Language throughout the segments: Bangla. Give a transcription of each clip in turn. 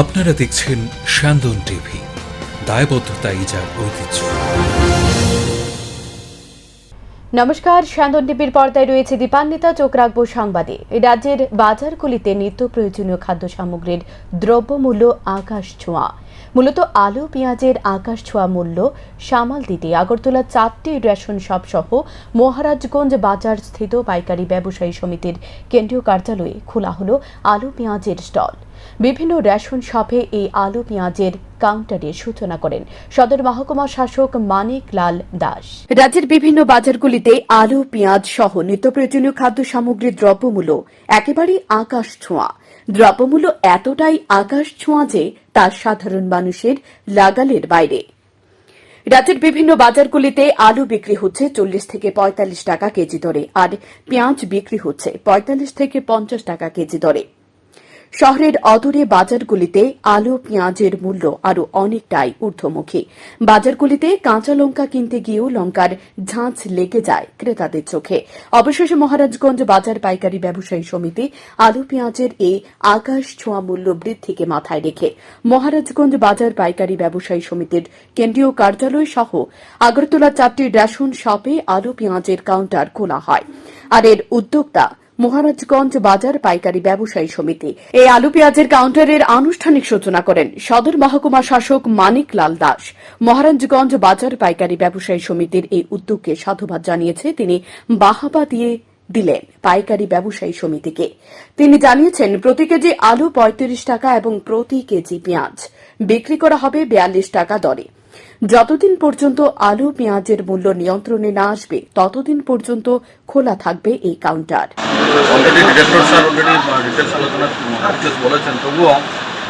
আপনারা দেখছেন স্যান্দন টিভি দায়বদ্ধতাই যার ঐতিহ্য। নমস্কার স্যান্দন টিভির পর্দায় রয়েছে দীপান্বিতা, চোখ রাখব সংবাদে রাজ্যের বাজারগুলিতে নিত্য প্রয়োজনীয় খাদ্য সামগ্রীর দ্রব্যমূল্য আকাশ ছোঁয়া। মূলত আলু, পেঁয়াজের আকাশ ছোঁয়া মূল্য সামাল দিতে আগরতলা চারটি রেশন শপ সহ মহারাজগঞ্জ বাজার স্থিত পাইকারি ব্যবসায়ী সমিতির কেন্দ্রীয় কার্যালয়ে খোলা হলো আলু, পেঁয়াজের স্টল। বিভিন্ন রেশন শপে এই আলু পেঁয়াজের কাউন্টারের সূচনা করেন সদর মহকুমা শাসক মানিক লাল দাস। রাজ্যের বিভিন্ন বাজারগুলিতে আলু, পেঁয়াজ সহ নিত্য প্রয়োজনীয় খাদ্য সামগ্রীর দ্রব্যমূল্য একেবারেই আকাশ ছোঁয়া। দ্রব্যমূল্য এতটাই আকাশ ছোঁয়া যে তা সাধারণ মানুষের লাগালের বাইরে। রাজ্যের বিভিন্ন বাজারগুলিতে আলু বিক্রি হচ্ছে চল্লিশ থেকে পঁয়তাল্লিশ টাকা কেজি দরে, আর পেঁয়াজ বিক্রি হচ্ছে পঁয়তাল্লিশ থেকে পঞ্চাশ টাকা কেজি দরে। শহরের অদূরে বাজারগুলিতে আলু, পেঁয়াজের মূল্য আরও অনেকটাই ঊর্ধ্বমুখী। বাজারগুলিতে কাঁচা লঙ্কা কিনতে গিয়েও লঙ্কার ঝাঁঝ লেগে যায় ক্রেতাদের চোখে। অবশেষে মহারাজগঞ্জ বাজার পাইকারি ব্যবসায়ী সমিতি আলু, পেঁয়াজের এই আকাশ ছোঁয়া মূল্য বৃদ্ধিকে মাথায় রেখে মহারাজগঞ্জ বাজার পাইকারি ব্যবসায়ী সমিতির কেন্দ্রীয় কার্যালয় সহ আগরতলা চারটি রেশন শপে আলু, পেঁয়াজের কাউন্টার খোলা হয়। আর এর উদ্যোক্তা মহারাজগঞ্জ বাজার পাইকারি ব্যবসায়ী সমিতি। এই আলু পেঁয়াজের কাউন্টারের আনুষ্ঠানিক সূচনা করেন সদর মহকুমা শাসক মানিক লাল দাস। মহারাজগঞ্জ বাজার পাইকারি ব্যবসায়ী সমিতির এই উদ্যোগকে সাধুবাদ জানিয়েছে তিনি বাহাবা দিয়ে দিলেন পাইকারি ব্যবসায়ী সমিতিকে। তিনি জানিয়েছেন, প্রতি কেজি আলু পঁয়ত্রিশ টাকা এবং প্রতি কেজি পেঁয়াজ। বিক্রি করা হবে বিয়াল্লিশ টাকা দরে। যতদিন পর্যন্ত আলু পেঁয়াজের মূল্য নিয়ন্ত্রণে না আসবে ততদিন পর্যন্ত খোলা থাকবে এই কাউন্টার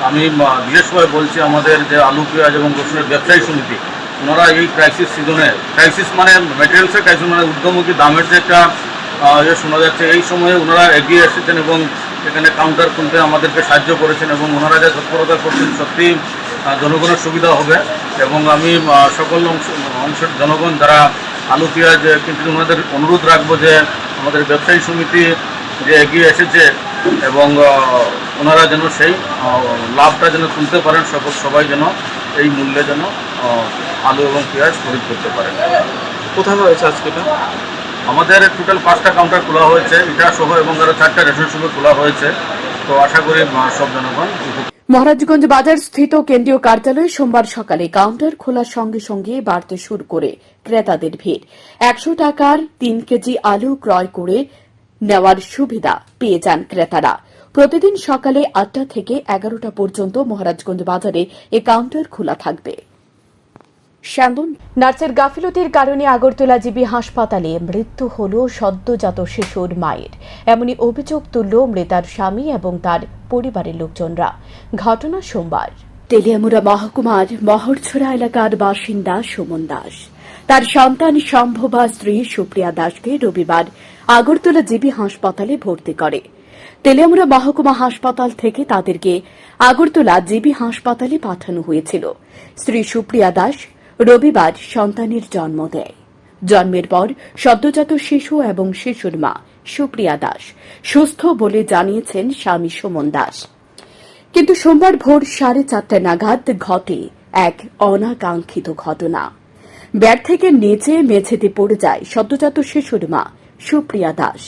আমি আহ, বিশেষভাবে বলছি আমাদের যে আলু পেঁয়াজ এবং রসুনের ব্যবসায়ী সমিতি ওনারা এই ক্রাইসিস সিজনে ক্রাইসিস মানে ম্যাটেরিয়ালসের ক্রাইসিস মানে ঊর্ধ্বমুখী দামের যে একটা ইয়ে শোনা যাচ্ছে এই সময়ে ওনারা এগিয়ে এসেছেন এবং এখানে কাউন্টার খুলতে আমাদেরকে সাহায্য করেছেন এবং ওনারা যে তৎপরতা করছেন সত্যি জনগণের সুবিধা হবে এবং আমি সকল অংশ অংশের জনগণ যারা আলু পেঁয়াজ কিন্তু ওনাদের অনুরোধ রাখব যে আমাদের ব্যবসায়ী সমিতি যে এগিয়ে এসেছে এবং ওনারা যেন সেই লাভটা যেন তুলতে পারেন সকল সবাই যেন এই মূল্যে যেন আলু এবং পেঁয়াজ খরিদ করতে পারেন। কোথায় হয়েছে আজকে আমাদের টোটাল পাঁচটা কাউন্টার খোলা হয়েছে এটা সহ এবং আরও চারটা রেশন সহ খোলা হয়েছে। তো আশা করি সব জনগণ মহারাজগঞ্জ বাজার স্থিত কেন্দ্রীয় কার্যালয়ে সোমবার সকালে কাউন্টার খোলার সঙ্গে সঙ্গে বাড়তে শুরু করে ক্রেতাদের ভিড়। একশো টাকার তিন কেজি আলু ক্রয় করে নেওয়ার সুবিধা পেয়ে যান ক্রেতারা। প্রতিদিন সকালে আটটা থেকে এগারোটা পর্যন্ত মহারাজগঞ্জ বাজারে এ কাউন্টার খোলা থাকবে। শ্যান্দন। নার্সের গাফিলতির কারণে আগরতলা জিবি হাসপাতালে মৃত্যু হল সদ্যজাত শিশুর মায়ের। এমনই অভিযোগ তুলল মৃতার স্বামী এবং তার পরিবারের লোকজনরা। ঘটনা সোমবার। তেলিয়ামুড়া মহকুমার মহরছড়া এলাকার বাসিন্দা সুমন দাস। তার সন্তান সম্ভবা স্ত্রী সুপ্রিয়া দাসকে রবিবার আগরতলা জিবি হাসপাতালে ভর্তি করে। তেলিয়ামুরা মহকুমা হাসপাতাল থেকে তাদেরকে আগরতলা জিবি হাসপাতালে পাঠানো হয়েছিল। স্ত্রী সুপ্রিয়া দাস রবিবার সন্তানের জন্ম দেয়। জন্মের পর সদ্যজাত শিশু এবং শিশুর মা সুপ্রিয়া দাস সুস্থ বলে জানিয়েছেন স্বামী সুমন দাস। কিন্তু সোমবার ভোর সাড়ে চারটা নাগাদ ঘটে এক অনাকাঙ্ক্ষিত ঘটনা। ব্যাট থেকে নিচে মেঝেতে পড়ে যায় সদ্যজাত শিশুর মা সুপ্রিয়া দাস।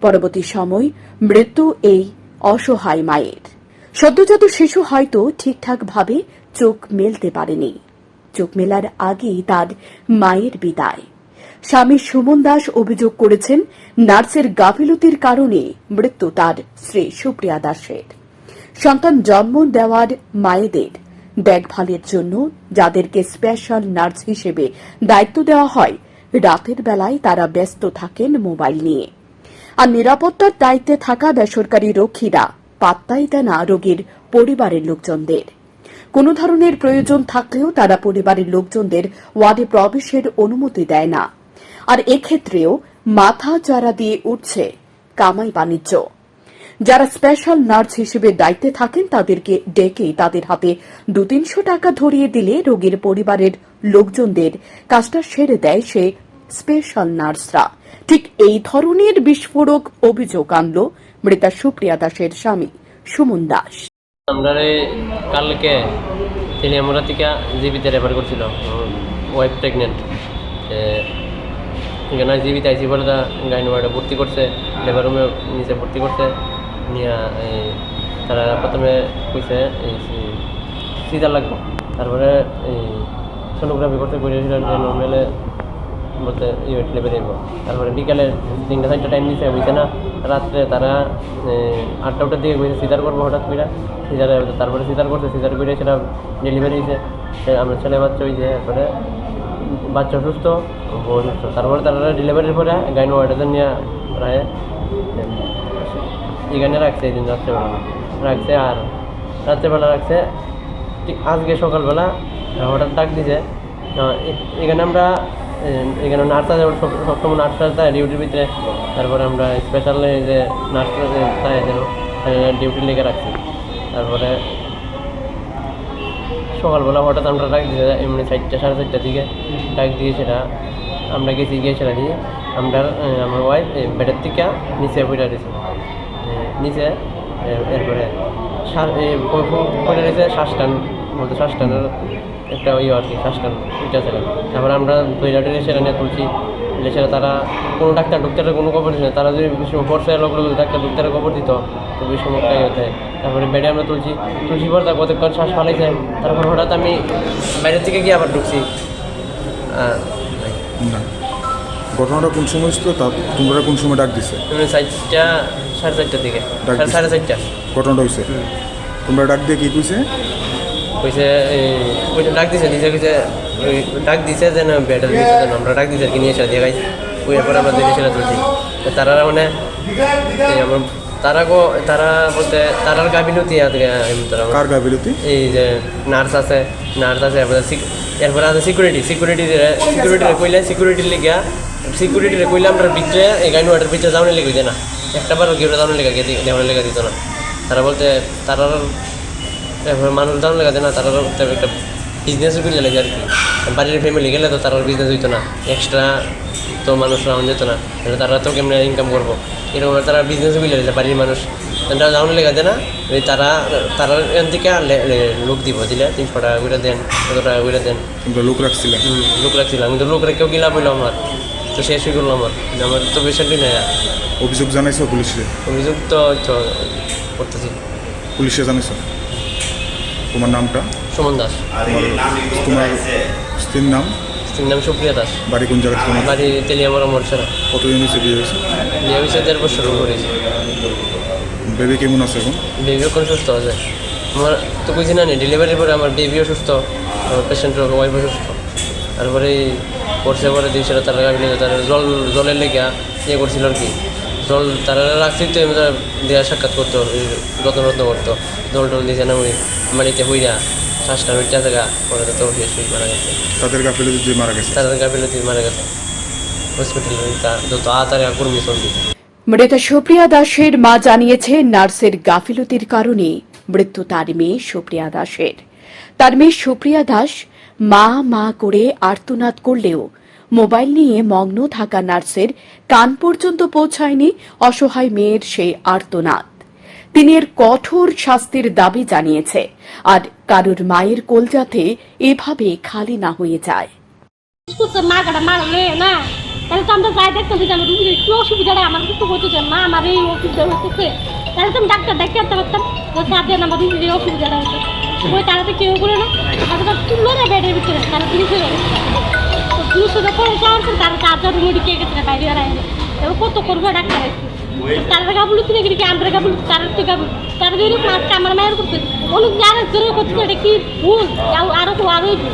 পরবর্তী সময় মৃত্যু এই অসহায় মায়ের। সদ্যজাত শিশু হয়তো ঠিকঠাকভাবে চোখ মেলতে পারেনি। চোখ মেলার আগেই তার মায়ের বিদায়। স্বামী সুমন দাস অভিযোগ করেছেন, নার্সের গাফিলতির কারণে মৃত্যু তার শ্রী সুপ্রিয়া দাসের। সন্তান জন্ম দেওয়ার মায়েদের দেখভালের জন্য যাদেরকে স্পেশাল নার্স হিসেবে দায়িত্ব দেওয়া হয়, রাতের বেলায় তারা ব্যস্ত থাকেন মোবাইল নিয়ে। আর নিরাপত্তার দায়িত্বে থাকা বেসরকারি রক্ষীরা পাত্তাই দেয় না রোগীর পরিবারের লোকজনদের। কোনো ধরনের প্রয়োজন থাকলেও তারা পরিবারের লোকজনদের ওয়ার্ডে প্রবেশের অনুমতি দেয় না। আর এক্ষেত্রেও মাথা চারা দিয়ে উঠছে কামাই বাণিজ্য। যারা স্পেশাল নার্স হিসেবে দায়িত্বে থাকেন, তাদেরকে ডেকে তাদের হাতে দু তিনশো টাকা ধরিয়ে দিলে রোগীর পরিবারের লোকজনদের কাজটা সেরে দেয় সে স্পেশাল নার্সরা ঠিক এই ধরনের বিস্ফোরক অভিযোগ আনল মৃতা সুপ্রিয়া দাসের স্বামী সুমন দাস। আমরা কালকে তিনি আমরা থেকে জীবিতে রেফার করছিল ওয়াইফ প্রেগনেন্ট এখানে জীবিত আইসি বলে তা গাইন ওয়ার্ডে ভর্তি করছে লেবার রুমে নিচে ভর্তি করছে, নিয়ে তারা প্রথমে কইছে সিজার লাগবে। তারপরে সোনোগ্রাফি করতে করেছিল যে নর্মেলে বলতে ইউনিট লেভে দেব তারপরে বিকালে তিনটা চারটা টাইম দিছে বুঝছে না, রাত্রে তারা আটটা উঠার দিকে বুঝছে সিজার করব হঠাৎ করে সিজারে তারপরে সিজার করছে, সিজার করে সেটা ডেলিভারি হয়েছে আমরা ছেলে বাচ্চা হয়েছে তারপরে বাচ্চা সুস্থ বউ সুস্থ তারপরে তারা ডেলিভারির পরে গাইন ওয়ার্ডে নিয়ে প্রায় এখানে রাখছে এই দিন রাত্রেবেলা। রাখছে আর রাত্রেবেলা রাখছে, ঠিক আজকে সকালবেলা হঠাৎ ডাক দিছে এখানে আমরা এখানে নার্স সব সবসময় নার্স আছে ডিউটির ভিতরে। তারপরে আমরা স্পেশাল যে নার্স তাই যেন ডিউটি লেগে রাখছি। তারপরে সকালবেলা হঠাৎ আমরা ডাক দিয়ে, এমনি চারটা, সাড়ে চারটার দিকে ডাক দিয়ে সেটা আমরা গেছি, গিয়ে সেটা আমরা আমার ওয়াইফ বেডের থেকে নিচে পড়ে দিয়েছি। নিচে এরপরে পড়ে রয়েছে শ্বাসটান বলতে শ্বাসটানের একটা ইয়ে আর কি শ্বাসটান এটা ছিল তারপরে আমরা দইলাটে সেটা নিয়ে তুলছি। সেটা তারা কোনো ডাক্তার ডাক্তারের কোনো খবর দিচ্ছে না। তারা যদি সময় ফোর্সে লোক লোক ডাক্তার ডাক্তারের খবর দিত তো সময়টাই হতে তারপরে বেডে আমরা তুলছি। তুলছি পর তার কতক্ষণ শ্বাস ফালাইছে। তারপর হঠাৎ আমি বাইরের থেকে গিয়ে আবার ঢুকছি। ঘটনাটা কোন সময় ছিল তা তোমরা কোন সময় ডাক দিছে? চারটা সাড়ে চারটার দিকে। সাড়ে চারটা। ঘটনাটা হয়েছে? তোমরা ডাক দিয়ে কি কইছে? কইছে ওইটা ডাক দিছে দিছে কইছে ওই ডাক দিছে যেন ব্যাটার দিছে যেন আমরা ডাক দিছে আর কি নিয়ে এসে দিয়ে গাই ওই এরপরে আমরা দিনে সেটা তুলছি। তারা মানে আমার তারা গো তারা বলতে তারার তারা কার গাফিলতি? এই যে নার্স আছে নার্স আছে এরপরে এরপরে আছে সিকিউরিটি সিকিউরিটি সিকিউরিটি কইলে সিকিউরিটি লিগা সিকিউরিটি কইলে আমরা ভিতরে এই গাইন ওয়াটার ভিতরে যাওয়ার লেগে না। একটা বার গিয়ে যাওয়ার লেগে দেওয়ার লেগে দিত না। তারা বলতে তারা এরপরে মানুষ যাওয়ার লেগে দেয় না তারা একটা বিজনেস করে লেগে আর কি। বাড়ির ফ্যামিলি গেলে তো তার বিজনেস হইতো না এক্সট্রা তো মানুষ রাউন্ড যেত না তারা তো কেমন ইনকাম করব? এরকম তারা বিজনেস করে লেগেছে বাড়ির মানুষ। তারা যাওয়ার লেগে দেয় না ওই তারা তারা এখান থেকে লোক দিব দিলে তিনশো টাকা করে দেন কত টাকা করে দেন। লোক রাখছিলে? হুম, লোক রাখছিলাম কিন্তু লোক রেখেও কি লাভ হইল আমার? তো শেষ হয়ে গেলো আমার আমার তো পেশেন্টই নেই অভিযোগ জানাইছো পুলিশে? অভিযোগ তো তো করতেছি। পুলিশে জানাইছো? তোমার নামটা? সুমন দাস। তোমার স্ত্রীর নাম? স্ত্রীর নাম সুপ্রিয়া দাস। বাড়ি কোন জায়গায় তোমার? বাড়ি তেলিয়ামারা মোরছাড়া কতদিন হয়েছে বিয়ে হয়েছে? বিয়ে হয়েছে দেড় বছর করেছি। বেবি কেমন আছে এখন? বেবিও কোন সুস্থ আছে। আমার তো বুঝি না ডেলিভারির পরে আমার বেবিও সুস্থ আমার পেশেন্টের ওয়াইফও সুস্থ। তারপরে করছে পরে দুই তারা তারা জল জলের লেগে ইয়ে করছিল আর কি। জল তারা রাখছি তো এমনি তারা দেওয়া সাক্ষাৎ করতো যত্ন রত্ন করতো। জল টল দিয়েছে না ওই বাড়িতে হইয়া শ্বাসটা মিটটা থাকা পরে তো শেষ হয়ে মারা গেছে। তাদের গাফিলতি যে মারা গেছে। তাদের গাফিলতি মারা গেছে। হসপিটালে যত তাড়াতাড়ি কর্মী চলবে। মৃত সুপ্রিয়া দাসের মা জানিয়েছে নার্সের গাফিলতির কারণে মৃত্যু তার মেয়ে সুপ্রিয়া দাসের। তার মেয়ে সুপ্রিয়া দাস মা মা করে আর্তনাদ করলেও মোবাইল নিয়ে মগ্ন থাকা নার্সের কান পর্যন্ত পৌঁছায়নি অসহায় মেয়ের সেই আর্তনাদ। তিনি এর কঠোর শাস্তির দাবি জানিয়েছে, আর কারুর মায়ের কোল যাতে এভাবে খালি না হয়ে যায়। অসুবিধাটা, আমার মা এই অসুবিধা ডাক্তার কেউ না। গেছে তো পুলিশ পরে যাওয়ার পর তারা চারজন রুগী কে গেছে বাইরে আর এবার কত করব ডাক্তার তারা গাবুল তুলে কি আমরা গাবুল? তারা তো গাবুল? তারা যদি আজকে আমার মায়ের করছে। অনেক যারা জোরে করছে এটা কি ভুল? আরও তো আরোই ভুল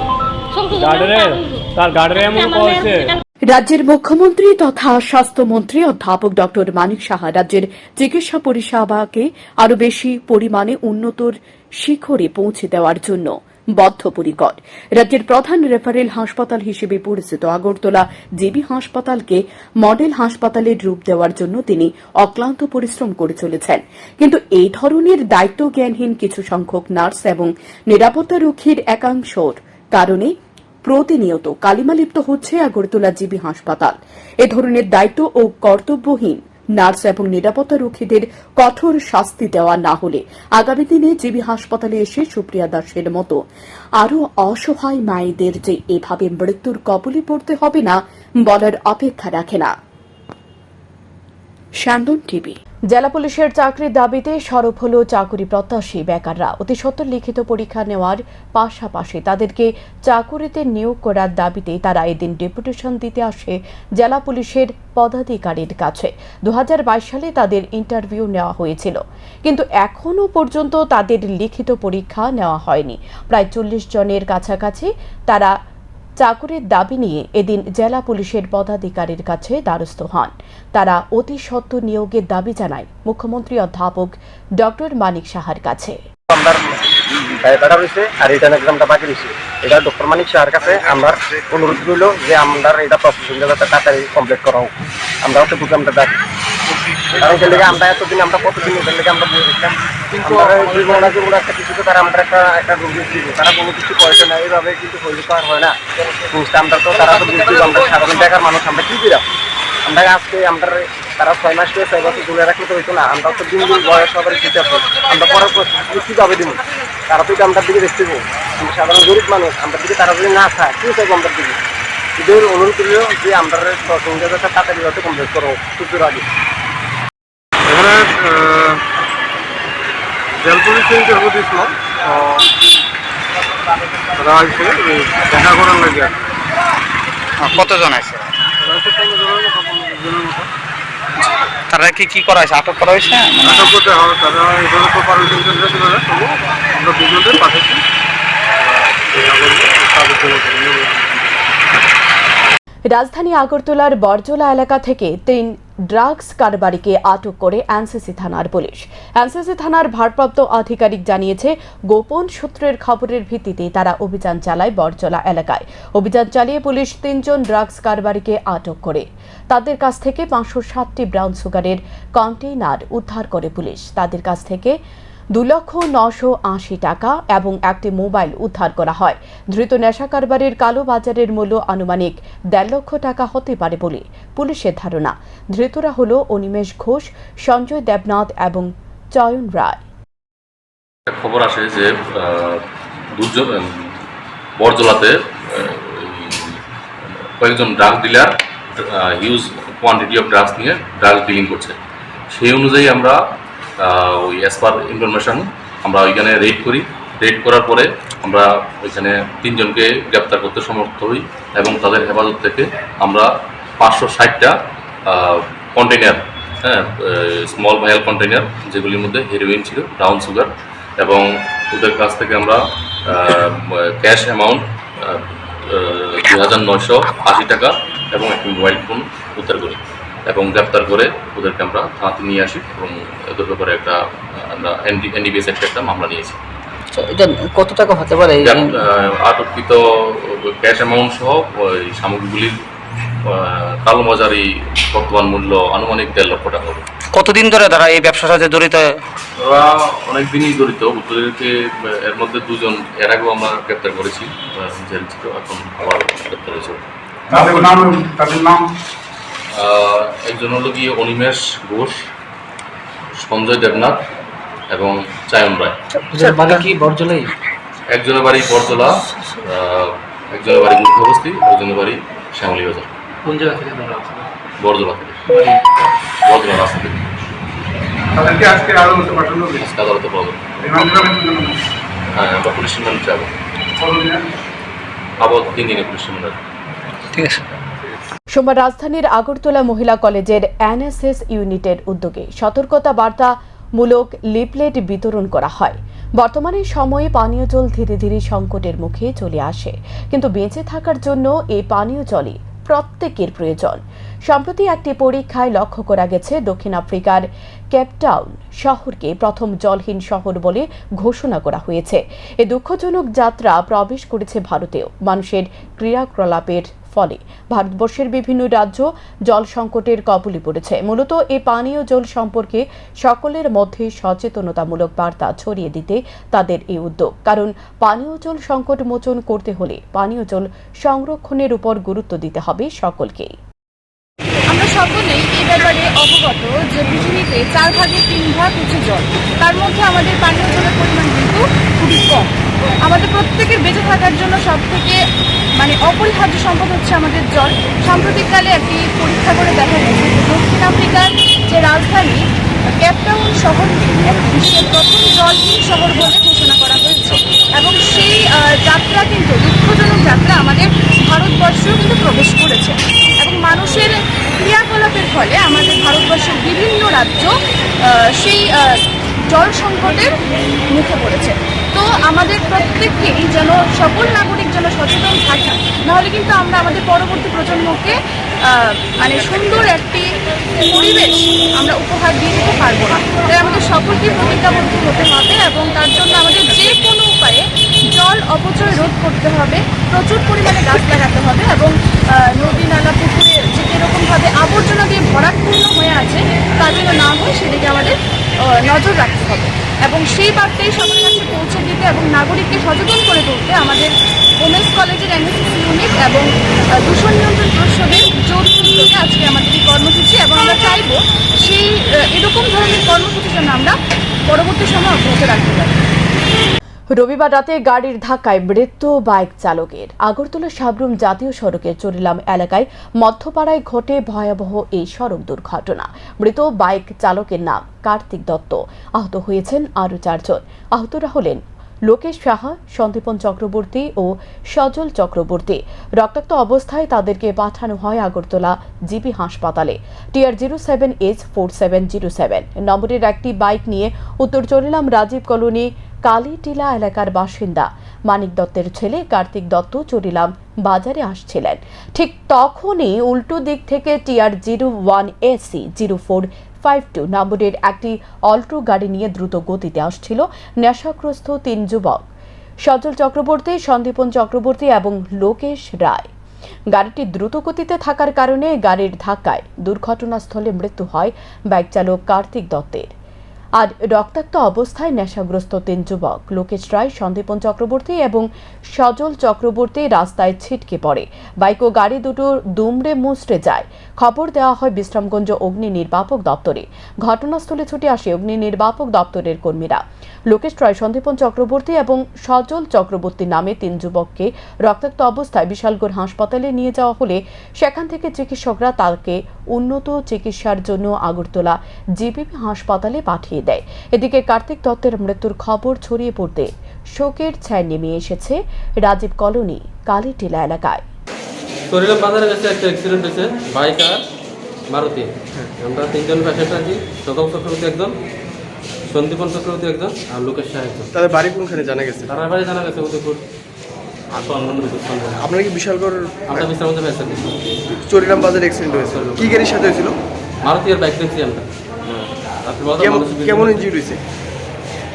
সংশোধন আরোই ভুল। তার গার্ডের এমন আমার মায়ের করছে হসপিটাল রাজ্যের মুখ্যমন্ত্রী তথা স্বাস্থ্যমন্ত্রী অধ্যাপক ডক্টর মানিক সাহা রাজ্যের চিকিৎসা পরিষেবাকে আরও বেশি পরিমাণে উন্নতর শিখরে পৌঁছে দেওয়ার জন্য। বদ্ধপরিকর। রাজ্যের প্রধান রেফারেল হাসপাতাল হিসেবে পরিচিত আগরতলা জিবি হাসপাতালকে মডেল হাসপাতালের রূপ দেওয়ার জন্য তিনি অক্লান্ত পরিশ্রম করে চলেছেন। কিন্তু এই ধরনের দায়িত্ব জ্ঞানহীন কিছু সংখ্যক নার্স এবং নিরাপত্তা রক্ষীর একাংশর কারণে প্রতিনিয়ত কালিমালিপ্ত হচ্ছে আগরতলা জিবি হাসপাতাল। এ ধরনের দায়িত্ব ও কর্তব্যহীন নার্স এবং নিরাপত্তা রক্ষীদের কঠোর শাস্তি দেওয়া না হলে আগামী দিনে জিবি হাসপাতালে এসে সুপ্রিয়া দাসের মতো আরও অসহায় মায়েদের যে এভাবে মৃত্যুর কবলে পড়তে হবে না বলার অপেক্ষা রাখে না। স্যান্দন টিভি। জেলা পুলিশের চাকরির দাবিতে সরব হল চাকুরি প্রত্যাশী বেকাররা। অতি সত্তর লিখিত পরীক্ষা নেওয়ার পাশাপাশি তাদেরকে চাকুরিতে নিয়োগ করার দাবিতে তারা এদিন ডেপুটেশন দিতে আসে জেলা পুলিশের পদাধিকারীর কাছে। দু হাজার বাইশ সালে তাদের ইন্টারভিউ নেওয়া হয়েছিল। কিন্তু এখনও পর্যন্ত তাদের লিখিত পরীক্ষা নেওয়া হয়নি। প্রায় চল্লিশ জনের কাছাকাছি তারা চাকুরির দাবি নিয়ে এদিন জেলা পুলিশের পদাধিকারীর কাছে দ্বারস্থ হন। তারা অতি সত্য নিয়োগের দাবি জানায় মুখ্যমন্ত্রী অধ্যাপক ডক্টর মানিক সাহার কাছে। আমার ব্যয়টা রয়েছে আর রিটার্ন এক্সামটা বাকি রয়েছে এটা ডক্টর মানিক শাহের কাছে আমার অনুরোধ রইল যে আমরা এটা প্রসেসিং যাতে তাড়াতাড়ি কমপ্লিট করা হোক আমরা হচ্ছে প্রোগ্রামটা দেখি কারণ এখান আমরা এতদিন আমরা কতদিন এখান থেকে আমরা বসে থাকতাম কিন্তু জীবন না জীবন একটা কিছু তো তারা আমরা একটা একটা রুগী ছিল। তারা কোনো কিছু পয়সা নেই এইভাবে কিন্তু হইলে তো আর হয় না। জিনিসটা আমরা তো তারা তো বুঝতে আমরা সাধারণ বেকার মানুষ আমরা কি দিলাম? আমরা আজকে আমরা তারা ছয় মাস করে ছয় বছর দূরে রাখলে তো হইতো না। আমরা তো দিন দিন বয়স সবাই দিতে আমরা পরের কীভাবে দিব তারা তো এটা দিকে দেখতে আমরা সাধারণ গরিব মানুষ আমরা দিকে তারা যদি না খায় কি চাইব আমাদের দিকে এদের অনুরোধ করলেও যে আমরা যাতে তাড়াতাড়ি যাতে কমপ্লিট করো সুযোগ আগে এখানে জেল পুলিশে ইন্টারভিউ দিয়েছিল তারা আসছে দেখা করার লাগে। কতজন আছে জনের মতো। তারা কি কি করা হয়েছে? আটক করা হয়েছে? আটক করতে হয়, তারা এভাবে তো পারমিশন আমরা দুজনদের পাঠাচ্ছি তারা দেখা করব, তাদের জন্য করব। রাজধানী আগরতলার বরজলা এলাকা থেকে তিন ড্রাগস কারবারিকে আটক করে এনসিসি থানার পুলিশ। এনসিসি থানার ভারপ্রাপ্ত আধিকারিক জানিয়েছে, গোপন সূত্রের খবরের ভিত্তিতে তারা অভিযান চালায় বরজলা এলাকায়। অভিযান চালিয়ে পুলিশ তিনজন ড্রাগস কারবারিকে আটক করে। তাদের কাছ থেকে পাঁচশো ষাটটি ব্রাউন সুগারের কন্টেইনার উদ্ধার করে পুলিশ। তাদের কাছ থেকে দু লক্ষ নশো আশি টাকা এবং একটি মোবাইল উদ্ধার করা হয়। ধৃত নেশা কারবারের কালো বাজারের মূল্য আনুমানিক দেড় লক্ষ টাকা হতে পারে বলে পুলিশের ধারণা। ধৃতরা হল অনিমেষ ঘোষ, সঞ্জয় দেবনাথ এবং চয়ন রায়। খবর আসে যে বরজলাতে কয়েকজন drug dealer quantity of drugs নিয়ে ড্রাগস ডিলিং করছে। সেই অনুযায়ী আমরা ওই অ্যাজ পার ইনফরমেশন আমরা ওইখানে রেড করি। রেড করার পরে আমরা ওইখানে তিনজনকে গ্রেপ্তার করতে সমর্থ হই এবং তাদের হেফাজত থেকে আমরা পাঁচশো ষাটটা কন্টেনার হ্যাঁ স্মল ভায়াল কন্টেনার যেগুলির মধ্যে হেরোইন ছিল ব্রাউন সুগার এবং ওদের কাছ থেকে আমরা ক্যাশ অ্যামাউন্ট দুই হাজার নয়শো আশি টাকা এবং একটি মোবাইল ফোন উদ্ধার করি। এবং গ্রেপ্তার করে ওদেরকে আমরা থানাতে নিয়ে আসি এবং ওদের ব্যাপারে একটা আমরা এনডিবিএস একটা একটা মামলা নিয়েছি। এটা কত টাকা হতে পারে? আটককৃত ক্যাশ অ্যামাউন্ট সহ ওই সামগ্রীগুলির কালোবাজারি বর্তমান মূল্য আনুমানিক দেড় লক্ষ টাকা হবে। কতদিন ধরে তারা এই ব্যবসার সাথে জড়িত? ওরা অনেক দিনই জড়িত। উত্তরকে এর মধ্যে দুজন এর আগেও আমরা গ্রেপ্তার করেছি জেল ছিল এখন আবার গ্রেপ্তার হয়েছে। তাদের নাম তাদের নাম? একজন হলো গিয়ে অনিমেষ ঘোষ সঞ্জয় দেবনাথ এবং চায়ন রায়। বাড়ি কি বরজলাই একজনের বাড়ি বরতলা আহ, একজনের বাড়ি মুখ্যবস্তি একজনের বাড়ি শ্যামলী বাজার। কোন জায়গা থেকে ধরা বরদলা থেকে। রাস্তা থেকে। তাদেরকে আজকে পাঠানো হবে আদালতে। হ্যাঁ আমরা পুলিশ রিমান্ড আবার তিন দিনে পুলিশ রিমান্ড ঠিক আছে। সোমবার রাজধানীর আগরতলা মহিলা কলেজের এনএসএস ইউনিটের উদ্যোগে সতর্কতা বার্তা মূলক লিপলেট বিতরণ করা হয়। বর্তমানে সময়ে পানীয় জল ধীরে ধীরে সংকটের মুখে চলে আসে। কিন্তু বেঁচে থাকার জন্য এই পানীয় জলই প্রত্যেকের প্রয়োজন। সম্প্রতি একটি পরীক্ষায় লক্ষ্য করা গেছে, দক্ষিণ আফ্রিকার কেপটাউন শহরকে প্রথম জলহীন শহর বলে ঘোষণা করা হয়েছে। এ দুঃখজনক যাত্রা প্রবেশ করেছে ভারতেও। মানুষের ক্রিয়াকলাপের ফলে। ভারতবর্ষের বিভিন্ন রাজ্য জল সংকটের কবলে পড়েছে। মূলত এই পানীয় জল সম্পর্কে সকলের মধ্যে সচেতনতামূলক বার্তা ছড়িয়ে দিতে তাদের এই উদ্যোগ। কারণ পানীয় জল সংকট মোচন করতে হলে পানীয় জল সংরক্ষণের উপর গুরুত্ব দিতে হবে সকলকেই আমরা সকলেই ব্যাপারে অবগত যে পৃথিবীতে চার ভাগের তিন ভাগ হচ্ছে জল। তার মধ্যে আমাদের পানীয় জলের পরিমাণ কিন্তু খুবই কম। আমাদের প্রত্যেকের বেঁচে থাকার জন্য সব থেকে মানে অপরিহার্য সম্পদ হচ্ছে আমাদের জল সাম্প্রতিককালে একটি পরীক্ষা করে দেখা গেছে দক্ষিণ আফ্রিকার যে রাজধানী ক্যাপটাউন শহরকে বিশ্বের প্রথম জলহীন শহর বলে ঘোষণা করা হয়েছে। এবং সেই যাত্রা কিন্তু, দুঃখজনক যাত্রা আমাদের ভারতবর্ষেও কিন্তু প্রবেশ করেছে। এবং মানুষের ক্রিয়াকলাপের ফলে আমাদের ভারতবর্ষের বিভিন্ন রাজ্য সেই জল সংকটের মুখে পড়েছে। তো আমাদের প্রত্যেককেই যেন সকল নাগরিক যেন সচেতন থাকে নাহলে কিন্তু আমরা আমাদের পরবর্তী প্রজন্মকে মানে সুন্দর একটি পরিবেশ আমরা উপহার দিয়ে দিতে পারব না। তাই আমাদের সকলকে প্রতিজ্ঞাবদ্ধ হতে হবে এবং তার জন্য আমাদের যে কোনো উপায়ে জল অপচয় রোধ করতে হবে, প্রচুর পরিমাণে গাছ লাগাতে হবে এবং নদী, নালা, পুকুরে যে এরকমভাবে আবর্জনা দিয়ে ভরাটপূর্ণ হয়ে আছে, তা যেন না হয় সেদিকে আমাদের নজর রাখতে হবে। এবং সেই বার্তাই সবার কাছে পৌঁছে দিতে এবং নাগরিককে সচেতন করে তুলতে আমাদের ওমেন্স কলেজের এনএসএস ইউনিট এবং দূষণ নিয়ন্ত্রণ পরিষদের উদ্যোগে আজকে আমাদের এই কর্মসূচি এবং আমরা চাইব সেই এরকম ধরনের কর্মসূচি যেন আমরা পরবর্তী সময় অব্যাহত রাখতে পারি। রবিবার রাতে গাড়ির ধাক্কায় মৃত্যু বাইক চালকের। আগরতলা সাবরুম জাতীয় সড়কের চরিলাম এলাকায় মধ্যপাড়ায় ঘটে ভয়াবহ এই সড়ক দুর্ঘটনা। মৃত বাইক চালকের নাম কার্তিক দত্ত। আহত হয়েছেন আরও চারজন। আহতরা হলেন লোকেশ সাহা, সন্দীপন চক্রবর্তী ও সজল চক্রবর্তী। রক্তাক্ত অবস্থায় তাদেরকে পাঠানো হয় আগরতলা জিবি হাসপাতালে। TR zero seven H four seven zero seven. নম্বরের একটি বাইক নিয়ে উত্তর চরিলাম রাজীব কলোনি, কালীটিলা এলাকার বাসিন্দা মানিক দত্তের ছেলে কার্তিক দত্ত চরিলাম বাজারে আসছিলেন। ঠিক তখনই উল্টো দিক থেকে TR zero one AC zero four five two নম্বরের একটি অল্টো গাড়ি নিয়ে দ্রুত গতিতে আসছিল নেশাগ্রস্ত তিন যুবক। সজল চক্রবর্তী, সন্দীপন চক্রবর্তী এবং লোকেশ রায়। গাড়িটি দ্রুত গতিতে থাকার কারণে গাড়ির ধাক্কায় দুর্ঘটনাস্থলে মৃত্যু হয় বাইক চালক কার্তিক দত্তের। আর রক্তাক্ত অবস্থায় নেশাগ্রস্ত তিন যুবক। লোকেশ রায়, সন্দীপন চক্রবর্তী এবং সজল চক্রবর্তী রাস্তায় ছিটকে পড়ে। বাইক ও গাড়ি দুটো দুমড়ে মুচড়ে যায়। খবর দেওয়া হয় বিশ্রামগঞ্জ অগ্নি নির্বাপক দপ্তরে। ঘটনাস্থলে ছুটে আসে অগ্নি নির্বাপক দপ্তরের কর্মীরা। লোকেশ রায়, সন্দীপন চক্রবর্তী এবং সজল চক্রবর্তী নামে তিন যুবককে রক্তাক্ত অবস্থায় বিশালগড় হাসপাতালে নিয়ে যাওয়া হলে সেখান থেকে চিকিৎসকরা তাকে উন্নত চিকিৎসার জন্য আগরতলা জিবিপি হাসপাতালে পাঠিয়ে দেয়। এদিকে কার্তিক দত্তের মৃত্যুর খবর ছড়িয়ে পড়তে শোকের ছায় নেমে এসেছে রাজীব কলোনি কালীটিলা এলাকায়। বাজারের কাছে একটা অ্যাক্সিডেন্ট হয়েছে বাইক আর মারুতি। আমরা তিনজন পেশেন্ট আছি সদম চক্রবর্তী একজন সন্দীপন চক্রবর্তী একজন আর লোকেশ শাহ একজন। তাদের বাড়ি কোনখানে জানা গেছে? তারা বাড়ি জানা গেছে উদয়পুর আপনার কি বিশালগড় আমরা চরিরাম বাজার অ্যাক্সিডেন্ট হয়েছে। কি গাড়ির সাথে হয়েছিল? মারুতি আর বাইক দেখছি আমরা কেমন ইঞ্জুরি হয়েছে?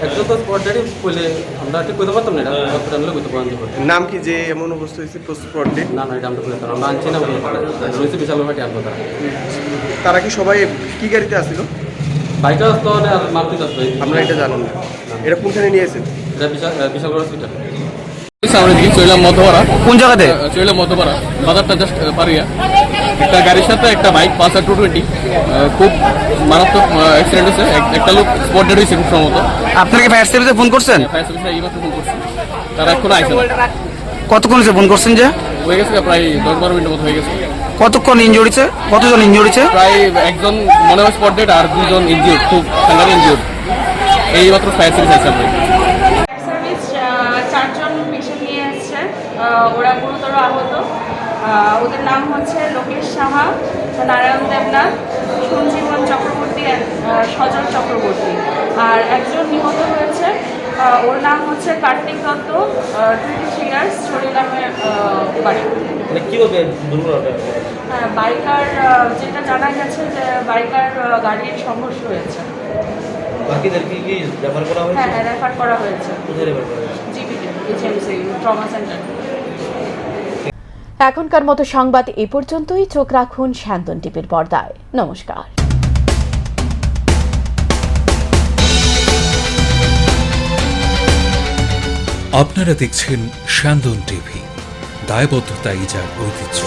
একজন তো স্পট ডেটে বলে আমরা ঠিক কইতে পারতাম না এটা। হসপিটালে কইতে পারতাম। না নাম কি যে এমন অবস্থা হয়েছে স্পট ডেট না এটা আমরা কইতে পারতাম না। আনছি না রয়েছে বিশাল তারা তারা কি সবাই কি গাড়িতে আসছিল? বাইকও আসতো না আর মারুতি আসতো আমরা এটা জানেন না। এটা কোনখানে নিয়েছেন এটা বিশাল বিশালগড় হসপিটাল আমরা দিকে চইলাম মধ্যপাড়া। কোন জায়গাতে? চইলাম মধ্যপাড়া। বাজারটা জাস্ট পারিয়া একটা গাড়ির সাথে একটা বাইক পালসার টু টোয়েন্টি খুব মারাত্মক অ্যাক্সিডেন্ট হয়েছে। একটা লোক স্পট ডেড হয়েছে খুব সম্ভবত। আপনারা কি ফায়ার সার্ভিসে ফোন করছেন? ফায়ার সার্ভিসে এইমাত্র ফোন করছে। তারা এখন। কতক্ষণ হয়েছে ফোন করছেন যে? হয়ে গেছে প্রায় দশ বারো মতো হয়ে গেছে। কতক্ষণ ইঞ্জুরিছে কতজন ইঞ্জুরিছে প্রায় একজন মনে হয় স্পট ডেড আর দুজন ইনজিওর খুব সাংঘাতিক এইমাত্র ফায়ার সার্ভিস আমরা সার্ভিস চারজন পেশেন্ট নিয়ে এসছে আহ, ওরা গুরুতর আহত। ওদের নাম হচ্ছে লোকেশ সাহা নারায়ণ দেবনাথ সঞ্জীবন চক্রবর্তী সজল চক্রবর্তী। আর একজন নিহত হয়েছে ওর নাম হচ্ছে Kartik Datta twenty three years চরিলামের বাড়ি। কীভাবে হ্যাঁ বাইকার যেটা জানা গেছে যে বাইকার গাড়ির সংঘর্ষ হয়েছে। বাকিদের কি কি রেফার করা হ্যাঁ হ্যাঁ রেফার করা হয়েছে। কোথায় রেফার করা হয়েছে? জিবিতে ট্রমা সেন্টার। এখনকার মতো সংবাদ এ পর্যন্তই। চোখ রাখুন শান্তন টিভির পর্দায়। নমস্কার। আপনারা দেখছেন স্যান্দন টিভি। দায়বদ্ধতা ইজার ঐতিহ্য।